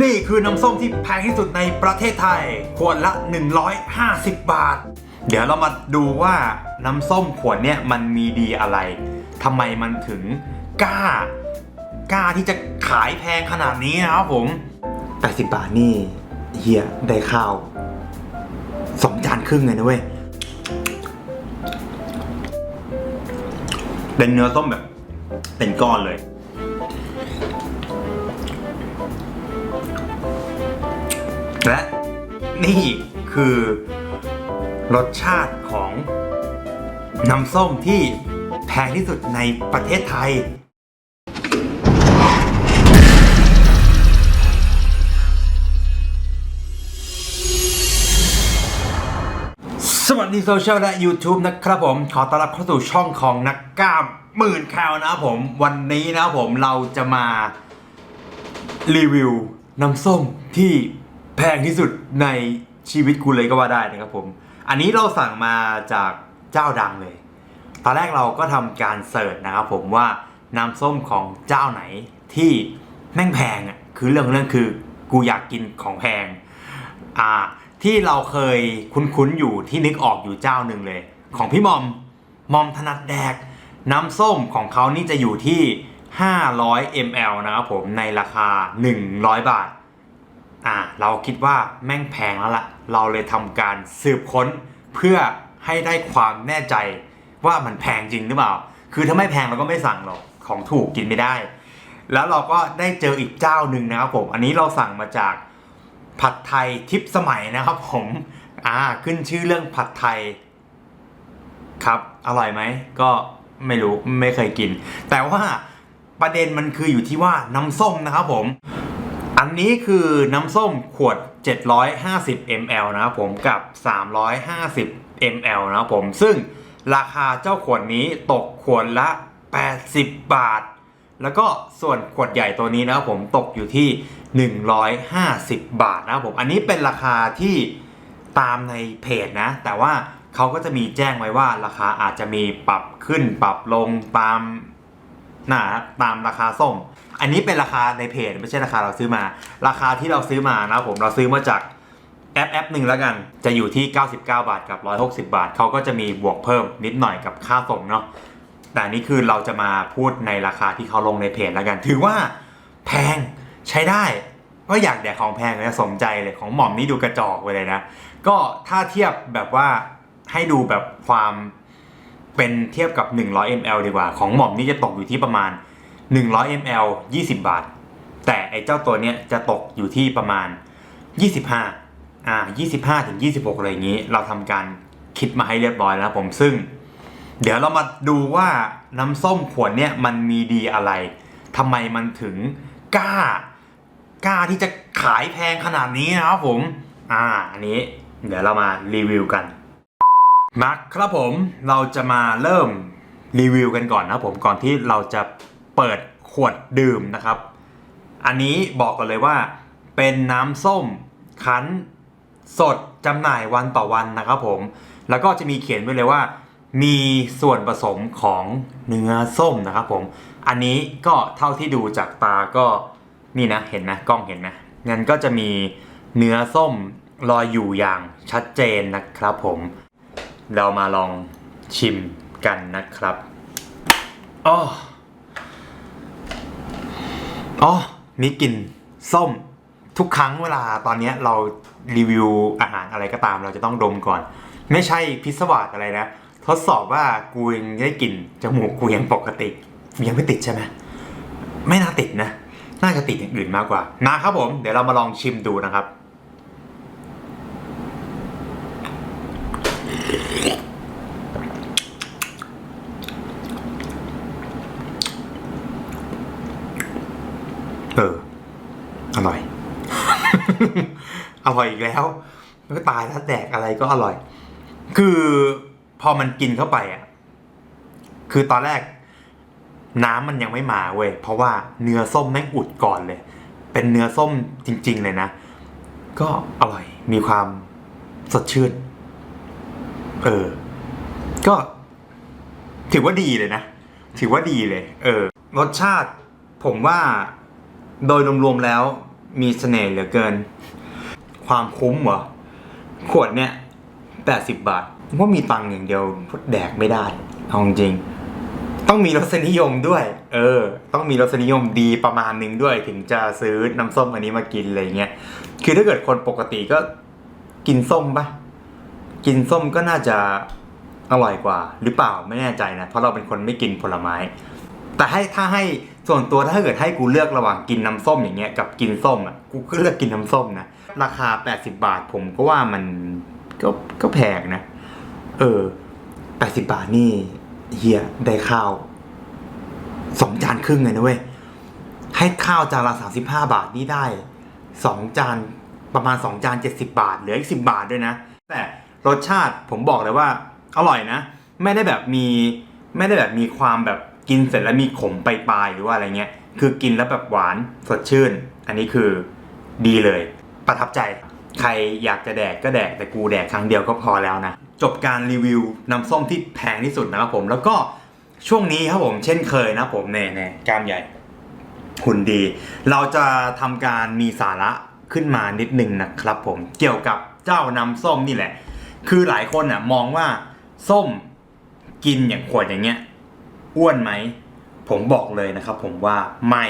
นี่คือน้ำส้มที่แพงที่สุดในประเทศไทย ขวดละ 150 บาท เดี๋ยวเรามาดูว่าน้ำส้มขวดเนี้ยมันมีดีอะไรทำไมมันถึงกล้ากล้าที่จะขายแพงขนาดนี้นะครับผม 80 บาทนี่เฮียได้ข้าวสองจานครึ่งเลยนะเว้ยเป็นเนื้อส้มแบบ เป็นก้อนเลย และนี่คือรสชาติของน้ำส้มที่แพงที่สุดในประเทศไทย สวัสดีโซเชียลและ YouTube นะครับผม ขอต้อนรับเข้าสู่ช่องของนักกล้ามหมื่นแคลนะครับผม วันนี้นะครับผมเราจะมา รีวิวน้ำส้มที่แพงที่สุดในชีวิตกูเลยก็ว่าได้นะครับผม อันนี้เราสั่งมาจากเจ้าดังเลย ตอนแรกเราก็ทำการเสิร์ชนะครับผมว่าน้ำส้มของเจ้าไหนที่แม่งแพงอะคือเรื่องเรื่องคือกูอยากกินของแพงอ่าที่เราเคยคุ้นๆอยู่ที่นึกออกอยู่เจ้าหนึ่งเลย ของพี่มอมมอมถนัดแดก น้ำส้มของเขานี่จะอยู่ที่ 500 ml นะครับผมในราคา 100 บาท อ่า เราคิดว่าแม่งแพงแล้วล่ะ เราเลยทำการสืบค้นเพื่อให้ได้ความแน่ใจว่ามันแพงจริงหรือเปล่า คือถ้าไม่แพงเราก็ไม่สั่งหรอก ของถูกกินไม่ได้ แล้วเราก็ได้เจออีกเจ้าหนึ่งนะครับผม อันนี้เราสั่งมาจากผัดไทยทิพย์สมัยนะครับผม อ่า ขึ้นชื่อเรื่องผัดไทย ครับ อร่อยไหม ก็ไม่รู้ไม่เคยกิน แต่ว่า ประเด็นมันคืออยู่ที่ว่าน้ำส้มนะครับผม อันนี้คือน้ำส้มขวด 750 ml นะครับผมกับ 350 ml นะครับผม ซึ่งราคาเจ้าขวดนี้ตกขวดละ 80 บาท แล้วก็ส่วนขวดใหญ่ตัวนี้นะครับผมตกอยู่ที่ 150 บาทนะครับผม อันนี้เป็นราคาที่ตามในเพจนะ แต่ว่าเขาก็จะมีแจ้งไว้ว่าราคาอาจจะมีปรับขึ้นปรับลงตาม นะตามราคาส้มอันนี้เป็นราคาในเพจไม่ใช่ราคาเราซื้อมา ราคาที่เราซื้อมานะผมเราซื้อมาจากแอปแอปหนึ่งแล้วกัน จะอยู่ที่ 99 บาทกับ 160 บาท เขาก็จะมีบวกเพิ่มนิดหน่อยกับค่าส่งเนาะ แต่นนี้คือเราจะมาพูดในราคาที่เขาลงในเพจแล้วกัน ถือว่าแพงใช้ได้ก็อยากแดกของแพงเลยสมใจเลยของหม่อมนี่ดูกระจอกไปเลยนะ ก็ถ้าเทียบแบบว่าให้ดูแบบความ เป็นเทียบกับ 100 ml ดีกว่า ของหม่อมนี่จะตกอยู่ที่ประมาณ 100 ml 20 บาท แต่ไอ้เจ้าตัวเนี้ยจะตกอยู่ที่ประมาณ 25 อ่า 25ถึง26 อะไรอย่างนี้ เราทำการคิดมาให้เรียบร้อยแล้วผม ซึ่ง เดี๋ยวเรามาดูว่าน้ำส้มขวดเนี้ยมันมีดีอะไร ทำไมมันถึงกล้ากล้าที่จะขายแพงขนาดนี้นะครับผม อ่า อันนี้ เดี๋ยวเรามารีวิวกัน มาครับผมเราจะมาเริ่มรีวิวกันก่อนนะผมก่อนที่เราจะเปิดขวดดื่มนะครับ อันนี้บอกกันเลยว่า เป็นน้ำส้มคั้นสดจำหน่ายวันต่อวันนะครับผม แล้วก็จะมีเขียนไว้เลยว่า มีส่วนผสมของเนื้อส้มนะครับผม อันนี้ก็เท่าที่ดูจากตาก็นี่นะเห็นนะกล้องเห็นนะงั้นก็จะมีเนื้อส้มลอยอยู่อย่างชัดเจนนะครับผม เรามาลองชิมกันนะครับอ๋ออ๋อมีกลิ่นส้มทุกครั้งเวลาตอนนี้เรารีวิวอาหารอะไรก็ตาม เราจะต้องดมก่อน ไม่ใช่พิศวาสอะไรนะ ทดสอบว่ากูยังได้กลิ่นจมูกกูยังปกติ ยังไม่ติดใช่ไหมไม่น่าติดนะ น่าจะติดอย่างอื่นมากกว่านะครับผม เดี๋ยวเรามาลองชิมดูนะครับ เออ อร่อย อร่อยอีกแล้วก็ตายแล้วแดกอะไรก็อร่อย คือพอมันกินเข้าไปอะ คือตอนแรก น้ำมันยังไม่มาเว้ย เพราะว่าเนื้อส้มแม่งอุดก่อนเลย เป็นเนื้อส้มจริง ๆ เลยนะ ก็อร่อย มีความสดชื่น เออ ก็ถือว่าดีเลยนะ ถือว่าดีเลย เออ รสชาติผมว่าโดยรวมๆแล้วมีเสน่ห์เหลือเกิน ความคุ้มเหรอขวดเนี่ยแปดสิบบาทว่ามีตังค์อย่างเดียวแดกไม่ได้เอาจริง ต้องมีรสนิยมด้วย เออ ต้องมีรสนิยมดีประมาณหนึ่งด้วย ถึงจะซื้อน้ำส้มอันนี้มากินอะไรเงี้ยคือถ้าเกิดคนปกติก็กินส้มปะกินส้มก็น่าจะอร่อยกว่า หรือเปล่าไม่แน่ใจนะ เพราะเราเป็นคนไม่กินผลไม้ แต่ให้ถ้าให้ส่วนตัวถ้าเกิดให้กูเลือกระหว่างกินน้ำส้มอย่างเงี้ยกับกินส้มอะกูก็เลือกกินน้ำส้มนะ ราคา 80 บาท ผมก็ว่ามันก็ก็แพงนะ เออ 80 บาทนี่เฮียได้ข้าวสองจานครึ่งเลยนะเว้ย ให้ข้าวจานละ 35 บาทนี่ได้สองจานประมาณ2จาน 70 บาท เหลืออีก 10 บาทด้วยนะ แต่รสชาติผมบอกเลยว่าอร่อยนะ ไม่ได้แบบมีไม่ได้แบบมีความแบบกินเสร็จแล้วมีขมปลายๆหรือว่าอะไรเงี้ย คือกินแล้วแบบหวานสดชื่น อันนี้คือดีเลย ประทับใจ ใครอยากจะแดกก็แดกแต่กูแดกครั้งเดียวก็พอแล้วนะ จบการรีวิวน้ำส้มที่แพงที่สุดนะครับผมแล้วก็ช่วงนี้ครับผมเช่นเคยนะผมเน่เน่กล้ามใหญ่หุ่นดี เราจะทำการมีสาระขึ้นมานิดนึงนะครับผมเกี่ยวกับเจ้าน้ำส้มนี่แหละ คือหลายคนอะมองว่าส้มกินอย่างขวดอย่างเงี้ยอ้วนไหม ผมบอกเลยนะครับผมว่าไม่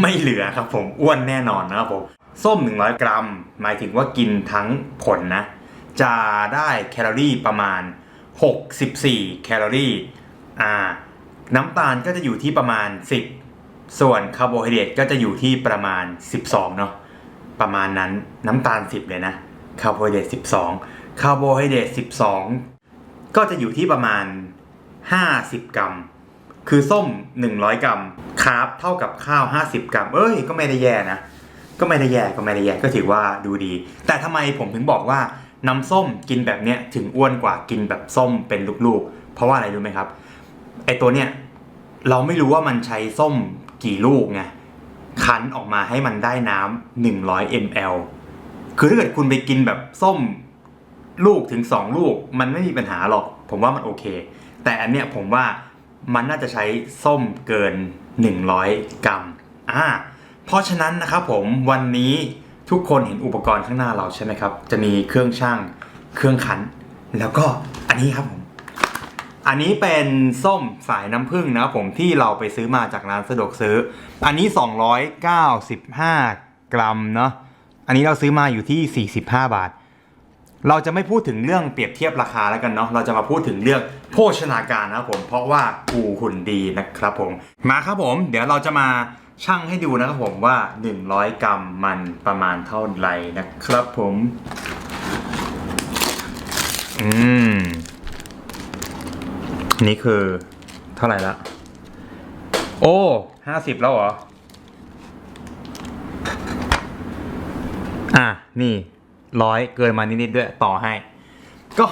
ไม่เหลือครับผมอ้วนแน่นอนนะครับผม ส้ม 100 กรัม หมายถึงว่ากินทั้งผลนะ จะได้แคลอรี่ประมาณ 64 แคลอรี่อ่าน้ำตาลก็จะอยู่ที่ประมาณ 10 ส่วนคาร์โบไฮเดรตก็จะอยู่ที่ประมาณ 12 เนาะประมาณนั้นน้ำตาล 10 เลยนะคาร์โบไฮเดรต12 คาร์โบไฮเดรต12 ก็จะอยู่ที่ประมาณ 50 กรัม คือส้ม 100 กรัมคาร์บเท่ากับข้าว 50 กรัม เอ้ยก็ไม่ได้แย่นะ ก็ไม่ได้แย่ก็ไม่ได้แย่ก็ถือว่าดูดี แต่ทำไมผมถึงบอกว่าน้ำส้มกินแบบเนี้ยถึงอ้วนกว่ากินแบบส้มเป็นลูกๆ เพราะว่าอะไรรู้ไหมครับไอตัวเนี้ยเราไม่รู้ว่ามันใช้ส้มกี่ลูกไงคั้นออกมาให้มันได้น้ำ100 ml คือถ้าเกิดคุณไปกินแบบส้มลูกถึง 2 ลูก มันไม่มีปัญหาหรอก ผมว่ามันโอเค แต่อันเนี้ยผมว่ามันน่าจะใช้ส้มเกิน 100 กรัมอ่า เพราะฉะนั้นนะครับผมวันนี้ทุกคนเห็นอุปกรณ์ข้างหน้าเราใช่ไหมครับ จะมีเครื่องช่าง เครื่องคัน แล้วก็อันนี้ครับผม อันนี้เป็นส้มสายน้ำผึ้งนะครับผมที่เราไปซื้อมาจากร้านสะดวกซื้อ อันนี้ 295 กรัมเนาะ อันนี้เราซื้อมาอยู่ที่ 45 บาท เราจะไม่พูดถึงเรื่องเปรียบเทียบราคาแล้วกันเนาะ เราจะมาพูดถึงเรื่องโภชนาการนะครับผม เพราะว่ากูหุ่นดีนะครับผม มาครับผม เดี๋ยวเราจะมา ชั่งให้ดูนะครับผมว่า 100 กรัมมันประมาณเท่าไหร่นะครับผม อืม นี่คือเท่าไหร่ละ โอ้ห้าสิบแล้วเหรอ อะ นี่ร้อยเกินมานิดๆด้วยต่อให้ ก็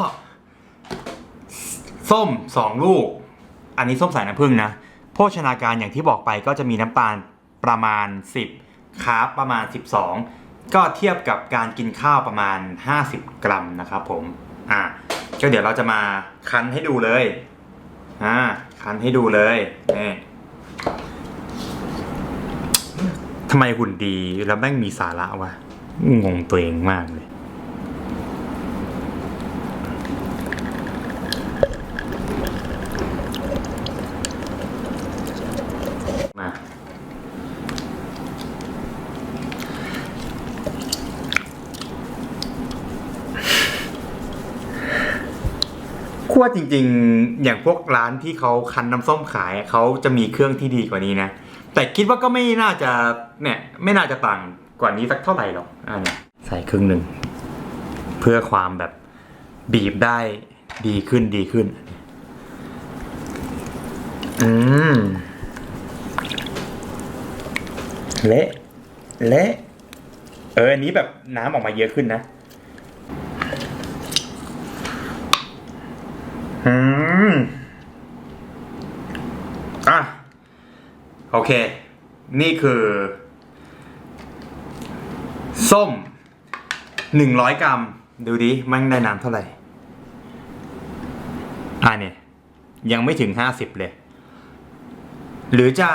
ส้มสองลูก อันนี้ส้มสายน้ำผึ้งนะโภชนาการอย่างที่บอกไปก็จะมีน้ำตาล ประมาณ 10 คาร์บประมาณ 12 ก็เทียบกับการกินข้าวประมาณ 50 กรัมนะครับผมอะก็เดี๋ยวเราจะมาคั้นให้ดูเลยอ่าคั้นให้ดูเลยนี่ทำไมหุ่นดีแล้วแม่งมีสาระวะงงตัวเองมากเลย มา คั่วจริงๆ อย่างพวกร้านที่เขาคันน้ำส้มขายเขาจะมีเครื่องที่ดีกว่านี้นะ แต่คิดว่าก็ไม่น่าจะเนี่ยไม่น่าจะต่างกว่านี้สักเท่าไหร่หรอกอ่าเนี่ยใส่ครึ่งหนึ่ง เพื่อความแบบบีบได้ดีขึ้นดีขึ้น อืม เละ เละ เอออันนี้แบบน้ำออกมาเยอะขึ้นนะ อืมอะ โอเค นี่คือ ส้มหนึ่งร้อยกรัม ดูดิมันได้น้ำเท่าไหร่ อ่าเนี่ย ยังไม่ถึงห้าสิบเลย หรือจะ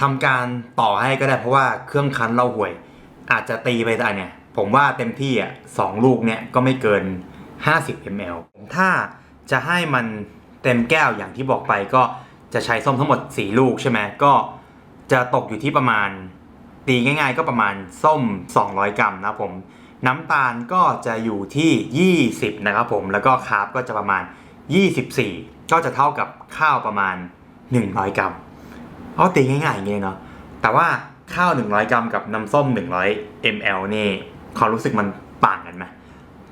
ทำการต่อให้ก็ได้เพราะว่าเครื่องคั้นเราห่วย อาจจะตีไปแต่เนี่ย ผมว่าเต็มที่อะสองลูกเนี่ยก็ไม่เกิน 50 ml ถ้า จะให้มันเต็มแก้วอย่างที่บอกไปก็จะใช้ส้มทั้งหมด 4 ลูกใช่ไหมก็จะตกอยู่ที่ประมาณตีง่าย ๆ ก็ประมาณส้ม 200 กรัมนะผม น้ำตาลก็จะอยู่ที่ 20 นะครับผม แล้วก็คาร์บก็จะประมาณ 24 ก็จะเท่ากับข้าวประมาณ 100 กรัมเอาตีง่ายๆอย่างนี้เนาะแต่ว่าข้าว 100 กรัมกับน้ำส้ม 100 ml นี่ความรู้สึกมันต่างกันไหม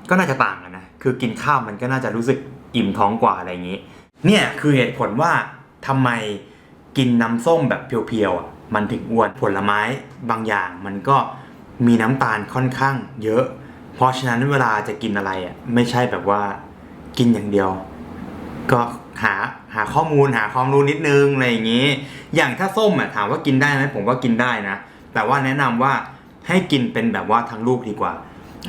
ก็น่าจะต่างกันนะ คือกินข้าวมันก็น่าจะรู้สึก อิ่มท้องกว่าอะไรอย่างนี้ เนี่ยคือเหตุผลว่าทำไมกินน้ำส้มแบบเพียวๆอะมันถึงอ้วนผลไม้บางอย่างมันก็มีน้ำตาลค่อนข้างเยอะ เพราะฉะนั้นเวลาจะกินอะไรอะไม่ใช่แบบว่ากินอย่างเดียว ก็หาหาข้อมูลหาความรู้นิดนึงอะไรอย่างนี้ อย่างถ้าส้มอะถามว่ากินได้ไหมผมว่ากินได้นะ แต่ว่าแนะนำว่าให้กินเป็นแบบว่าทั้งลูกดีกว่า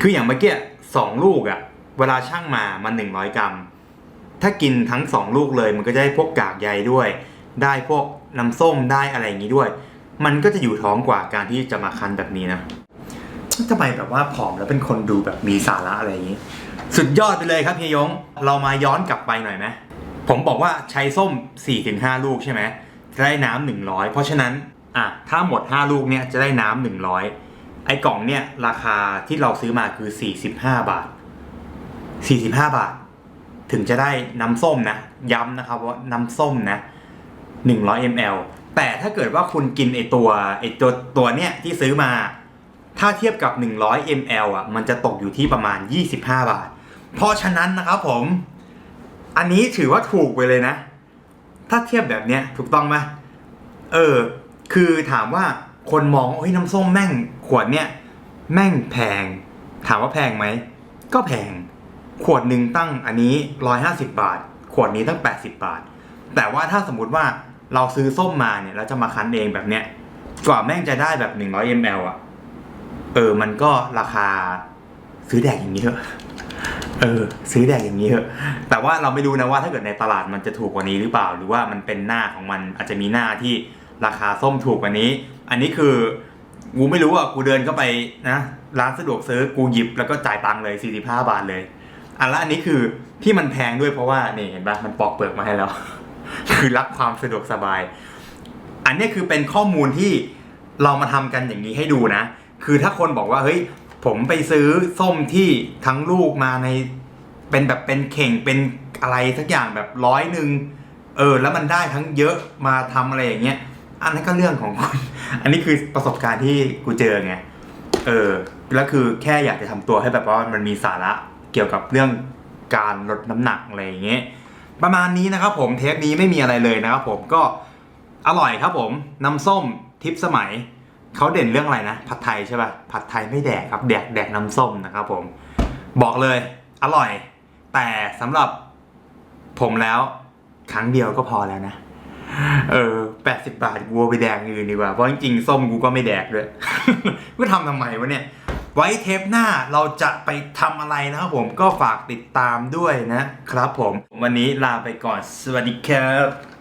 คืออย่างเมื่อกี้สองลูกอะเวลาช่างมามันหนึ่งร้อยกรัม ถ้ากินทั้งสองลูกเลย มันก็จะได้พวกกากใยด้วย ได้พวกน้ำส้มได้อะไรอย่างนี้ด้วย มันก็จะอยู่ท้องกว่าการที่จะมาคันแบบนี้นะทำไมแบบว่าผอมแล้วเป็นคนดูแบบมีสาระอะไรอย่างนี้ สุดยอดไปเลยครับเฮียยง เรามาย้อนกลับไปหน่อยไหมผมบอกว่าใช้ส้ม 4-5 ลูกใช่ไหมจะได้น้ำ100เพราะฉะนั้นอะถ้าหมด 5 ลูกเนี่ยจะได้น้ำ100ไอ้กล่องเนี่ยราคาที่เราซื้อมาคือ 45 บาท 45 บาท ถึงจะได้น้ำส้มนะ ย้ำนะครับว่าน้ำส้มนะ 100 ml แต่ถ้าเกิดว่าคุณกินไอตัวไอตัวตัวเนี้ยที่ซื้อมา ถ้าเทียบกับ 100 ml อะ มันจะตกอยู่ที่ประมาณ 25 บาท เพราะฉะนั้นนะครับผม อันนี้ถือว่าถูกไปเลยนะ ถ้าเทียบแบบเนี้ยถูกต้องไหมเออ คือถามว่าคนมองว่าเฮ้ยน้ำส้มแม่งขวดเนี้ยแม่งแพง ถามว่าแพงไหม ก็แพง ขวดหนึ่งตั้งอันนี้ 150 บาท ขวดนี้ตั้ง 80 บาท แต่ว่าถ้าสมมติว่าเราซื้อส้มมาเนี่ยแล้วจะมาคั้นเองแบบเนี้ยกว่าแม่งจะได้แบบ 100 ml อะ เออ มันก็ราคาซื้อแดกอย่างนี้เถอะ เออ ซื้อแดกอย่างนี้เถอะ แต่ว่าเราไม่รู้นะว่าถ้าเกิดในตลาดมันจะถูกกว่านี้หรือเปล่า หรือว่ามันเป็นหน้าของมันอาจจะมีหน้าที่ราคาส้มถูกกว่านี้ อันนี้คือกูไม่รู้อะ กูเดินเข้าไปนะ ร้านสะดวกซื้อ กูหยิบแล้วก็จ่ายตังค์เลย 45 บาทเลย อันละอันนี้คือที่มันแพงด้วยเพราะว่านี่เห็นปะมันปอกเปลือกมาให้แล้ว คือรักความสะดวกสบาย อันนี้คือเป็นข้อมูลที่เรามาทำกันอย่างนี้ให้ดูนะ คือถ้าคนบอกว่าเฮ้ยผมไปซื้อส้มที่ทั้งลูกมาในเป็นแบบเป็นเข่งเป็นอะไรสักอย่างแบบร้อยหนึ่งเออ แล้วมันได้ทั้งเยอะมาทำอะไรอย่างเงี้ยอันนั้นก็เรื่องของคุณอันนี้คือประสบการณ์ที่กูเจอไงเออแล้วคือแค่อยากจะทำตัวให้แบบว่ามันมีสาระ เกี่ยวกับเรื่องการลดน้ำหนักอะไรอย่างเงี้ยประมาณนี้นะครับผมเทปนี้ไม่มีอะไรเลยนะครับผมก็อร่อยครับผมน้ำส้มทิพสมัยเขาเด่นเรื่องอะไรนะผัดไทยใช่ป่ะผัดไทยไม่แดกครับแดกแดกน้ำส้มนะครับผมบอกเลยอร่อย แต่สำหรับผมแล้วครั้งเดียวก็พอแล้วนะ เออแปดสิบบาทกูไปแดกอื่นดีกว่า เพราะจริงๆ ส้มกูก็ไม่แดกด้วยก็ทำทำไมวะเนี่ย ไว้เทปหน้าเราจะไปทำอะไรนะครับผมก็ฝากติดตามด้วยนะครับผม วันนี้ลาไปก่อนสวัสดีครับ